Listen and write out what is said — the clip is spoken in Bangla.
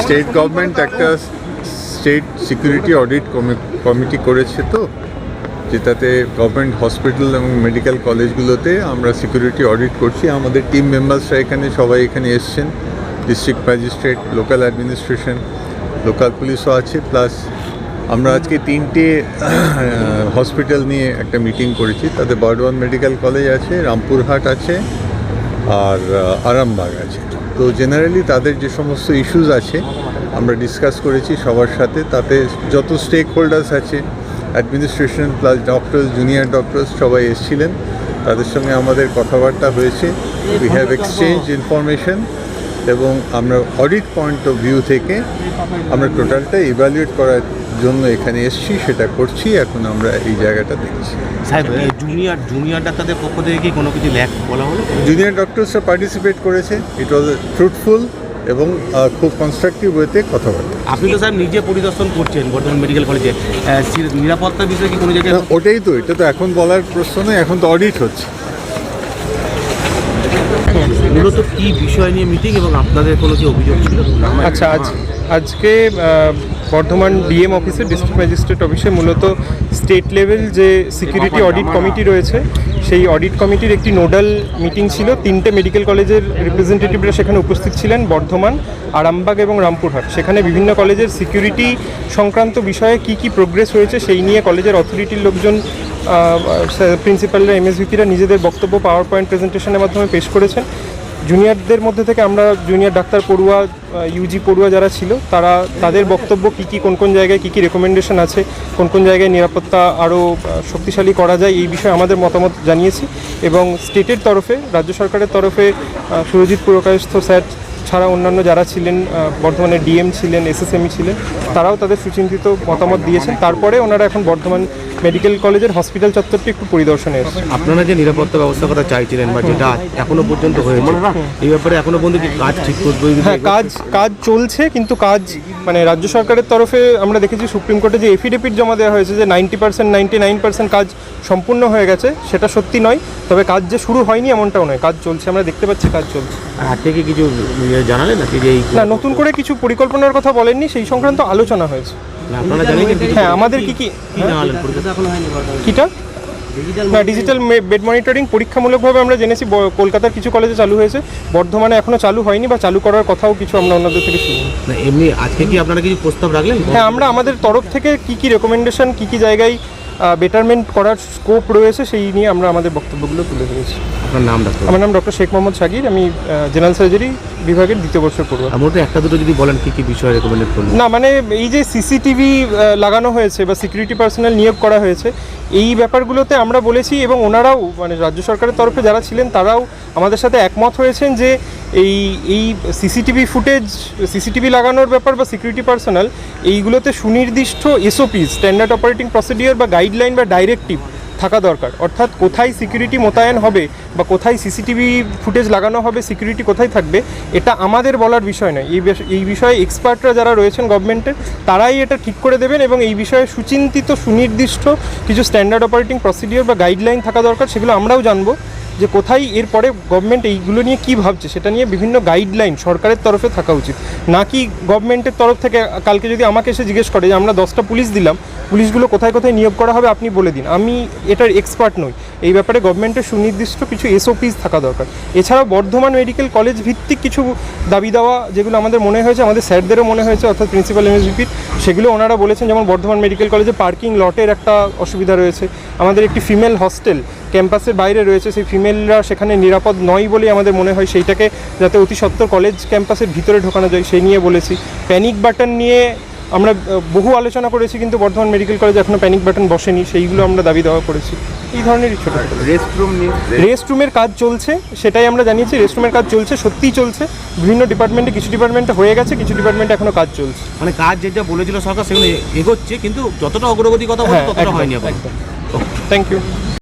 স্টেট গভর্নমেন্ট একটা স্টেট সিকিউরিটি অডিট কমিটি করেছে তো যেটাতে গভর্নমেন্ট হসপিটাল এবং মেডিকেল কলেজগুলোতে আমরা সিকিউরিটি অডিট করছি। আমাদের টিম মেম্বার্সরা এখানে সবাই এখানে এসছেন। District magistrate local administration local পুলিশও আছে প্লাস আমরা আজকে তিনটে হসপিটাল নিয়ে একটা মিটিং করেছি। তাতে বর্ধমান মেডিকেল কলেজ আছে রামপুরহাট আছে, আর আরামবাগ আছে। তো জেনারেলি তাদের যে সমস্ত ইস্যুস আছে, আমরা ডিসকাস করেছি সবার সাথে। তাতে যত স্টেক হোল্ডার্স আছে administration plus doctors junior doctors সবাই এসেছিলেন। তাদের সঙ্গে আমাদের কথাবার্তা হয়েছে। উই হ্যাভ এক্সচেঞ্জ ইনফরমেশন এবং আমরা অডিট পয়েন্ট অফ ভিউ থেকে আমরা টোটালটা ইভ্যালুয়েট করার জন্য এখানে এসেছি সেটা করছি এখন আমরা এই জায়গাটা দেখছি। জুনিয়র জুনিয়র ডাক্তারদের পক্ষ থেকে কি কোনো কিছু ল্যাক বলা হলো? জুনিয়র ডক্টরসরা পার্টিসিপেট করেছে ইট ওয়াজ ফ্রুটফুল এবং খুব কনস্ট্রাকটিভ ওয়েতে কথাবার্তা আপনি তো স্যার নিজে পরিদর্শন করছেন বর্ধমান মেডিকেল কলেজে নিরাপত্তার বিষয়ে কি কোনো জায়গায় ওটাই তো এটা তো এখন বলার প্রশ্ন নয় এখন তো অডিট হচ্ছে। মূলত কি বিষয় নিয়ে মিটিং এবং আপনাদের কোনো কি অভিযোগ ছিল? আচ্ছা আজ আজকে বর্ধমান ডিএম অফিসে ডিস্ট্রিক্ট ম্যাজিস্ট্রেট অফিসে মূলত স্টেট লেভেল যে সিকিউরিটি অডিট কমিটি রয়েছে সেই অডিট কমিটির একটি নোডাল মিটিং ছিল। তিনটে মেডিকেল কলেজের রিপ্রেজেন্টেটিভরা সেখানে উপস্থিত ছিলেন বর্ধমান আরামবাগ এবং রামপুরহাট। সেখানে বিভিন্ন কলেজের সিকিউরিটি সংক্রান্ত বিষয়ে কি কি প্রোগ্রেস হয়েছে সেই নিয়ে কলেজের অথরিটির লোকজন প্রিন্সিপালরা এমএসভিপিরা নিজেদের বক্তব্য পাওয়ার পয়েন্ট প্রেজেন্টেশনের মাধ্যমে পেশ করেছেন। জুনিয়রদের মধ্যে থেকে আমরা জুনিয়র ডাক্তার পড়ুয়া ইউজি পড়ুয়া যারা ছিল, তারা, তাদের বক্তব্য কী কী, কোন কোন জায়গায় কী কী রেকমেন্ডেশন আছে, কোন কোন জায়গায় নিরাপত্তা আরও শক্তিশালী করা যায়, এই বিষয়ে আমাদের মতামত জানিয়েছি। এবং স্টেটের তরফে, রাজ্য সরকারের তরফে সুরজিৎ পুরকায়স্থ স্যার ছাড়া অন্যান্য যারা ছিলেন আহ, বর্ধমানের ডিএম ছিলেন এসএসএমই ছিলেন তারাও তাদের সুচিন্তিত মতামত দিয়েছেন। তারপরে ওনারা এখন বর্ধমান মেডিকেল কলেজের হসপিটাল চত্বরটি একটু পরিদর্শনে এসেছেন। আপনারা যে নিরাপত্তা ব্যবস্থা করা চাইছিলেন বা যেটা এখনও পর্যন্ত হয়েছে এই ব্যাপারে এখনও পর্যন্ত কি কাজ ঠিক করবে? হ্যাঁ কাজ কাজ চলছে কিন্তু কাজ মানে রাজ্য সরকারের তরফে আমরা দেখেছি সুপ্রিম কোর্টে যে এফিডেভিট জমা দেওয়া হয়েছে যে ninety percent ninety nine percent কাজ সম্পূর্ণ হয়ে গেছে সেটা সত্যি নয় তবে কাজ যে শুরু হয়নি এমনটাও নয় কাজ চলছে আমরা দেখতে পাচ্ছি কাজ চলছে। হাত থেকে কিছু জানালেন নাকি যে এই না নতুন করে কিছু পরিকল্পনার কথা বলেননি সেই সংক্রান্ত আলোচনা হয়েছে। আপনারা জানেন হ্যাঁ আমাদের কি কি কিটা? না ডিজিটাল বেড মনিটরিং পরীক্ষামূলকভাবে আমরা জেনেছি কলকাতার কিছু কলেজে চালু হয়েছে। বর্ধমানে এখনও চালু হয়নি বা চালু করার কথাও কিছু আমরা অন্যদের থেকে শুনি। এমনি আজকে কি আপনারা কিছু প্রস্তাব রাখলেন? হ্যাঁ আমরা আমাদের তরফ থেকে কি কি রেকমেন্ডেশন কি কি জায়গায় বেটারমেন্ট করার স্কোপ রয়েছে সেই নিয়ে আমরা আমাদের বক্তব্যগুলো তুলে ধরেছি। আপনার নাম ডাক্তার? আমার নাম ডক্টর শেখ মোহাম্মদ সাগির আমি জেনারেল সার্জারি বিভাগের দ্বিতীয় বর্ষের পড়ুয়া। আমার একটা দুটো যদি বলেন কি কি বিষয় রেকমেন্ড করলেন? না মানে এই যে সিসিটিভি লাগানো হয়েছে বা সিকিউরিটি পার্সোনাল নিয়োগ করা হয়েছে এই ব্যাপারগুলোতে আমরা বলেছি এবং ওনারাও মানে রাজ্য সরকারের তরফে যারা ছিলেন তারাও আমাদের সাথে একমত হয়েছেন যে এই এই সিসিটিভি ফুটেজ সিসিটিভি লাগানোর ব্যাপার বা সিকিউরিটি পার্সোনাল এইগুলোতে সুনির্দিষ্ট এসওপি স্ট্যান্ডার্ড অপারেটিং প্রসিডিওর বা গাইডলাইন বা ডাইরেক্টিভ থাকা দরকার। অর্থাৎ কোথায় সিকিউরিটি মোতায়েন হবে বা কোথায় সিসিটিভি ফুটেজ লাগানো হবে সিকিউরিটি কোথায় থাকবে, এটা আমাদের বলার বিষয় নয়। এই এই বিষয়ে এক্সপার্টরা যারা রয়েছেন গভর্নমেন্টের তারাই এটা ঠিক করে দেবেন এবং এই বিষয়ে সুচিন্তিত, সুনির্দিষ্ট কিছু স্ট্যান্ডার্ড অপারেটিং প্রসিডিওর বা গাইডলাইন থাকা দরকার, সেগুলো আমরাও জানব। যে কোথায় এরপরে গভর্নমেন্ট এইগুলো নিয়ে কি ভাবছে, সেটা নিয়ে বিভিন্ন গাইডলাইন সরকারের তরফে থাকা উচিত। না কি গভর্নমেন্টের তরফ থেকে কালকে যদি আমাকে এসে জিজ্ঞেস করে যে আমরা দশটা পুলিশ দিলাম, পুলিশগুলো কোথায় কোথায় নিয়োগ করা হবে আপনি বলে দিন। আমি এটার এক্সপার্ট নই। এই ব্যাপারে গভর্নমেন্টের সুনির্দিষ্ট কিছু এসওপিস থাকা দরকার। এছাড়াও বর্ধমান মেডিকেল কলেজ ভিত্তিক কিছু দাবি দেওয়া, যেগুলো আমাদের মনে হয়েছে, আমাদের স্যারদেরও মনে হয়েছে, অর্থাৎ প্রিন্সিপাল এমএসভিপির, সেগুলো ওনারা বলেছেন যেমন বর্ধমান মেডিকেল কলেজে পার্কিং লটের একটা অসুবিধা রয়েছে। আমাদের একটি ফিমেল হস্টেল ক্যাম্পাসের বাইরে রয়েছে, সেই ফিমেলরা সেখানে নিরাপদ নয় বলেই আমাদের মনে হয়, সেইটাকে যাতে অতি সত্বর কলেজ ক্যাম্পাসের ভিতরে ঢোকানো যায়, সেই নিয়ে বলেছি। প্যানিক বাটন নিয়ে আমরা বহু আলোচনা করেছি, কিন্তু বর্ধমান মেডিকেল কলেজে এখনও প্যানিক বাটন বসেনি, সেইগুলো আমরা দাবি দেওয়া করেছি। এই ধরনের ছোট রেস্টরুম নিয়ে রেস্টরুমের কাজ চলছে সেটাই আমরা জানিয়েছি রেস্টরুমের কাজ চলছে সত্যিই চলছে। বিভিন্ন ডিপার্টমেন্টে কিছু ডিপার্টমেন্টে হয়ে গেছে কিছু ডিপার্টমেন্টে এখনও কাজ চলছে। মানে কাজ যেটা বলেছিল সরকার সেগুলো এগোচ্ছে কিন্তু যতটা অগ্রগতি কথা বলে হ্যাঁ ততটা হয়নি থ্যাংক ইউ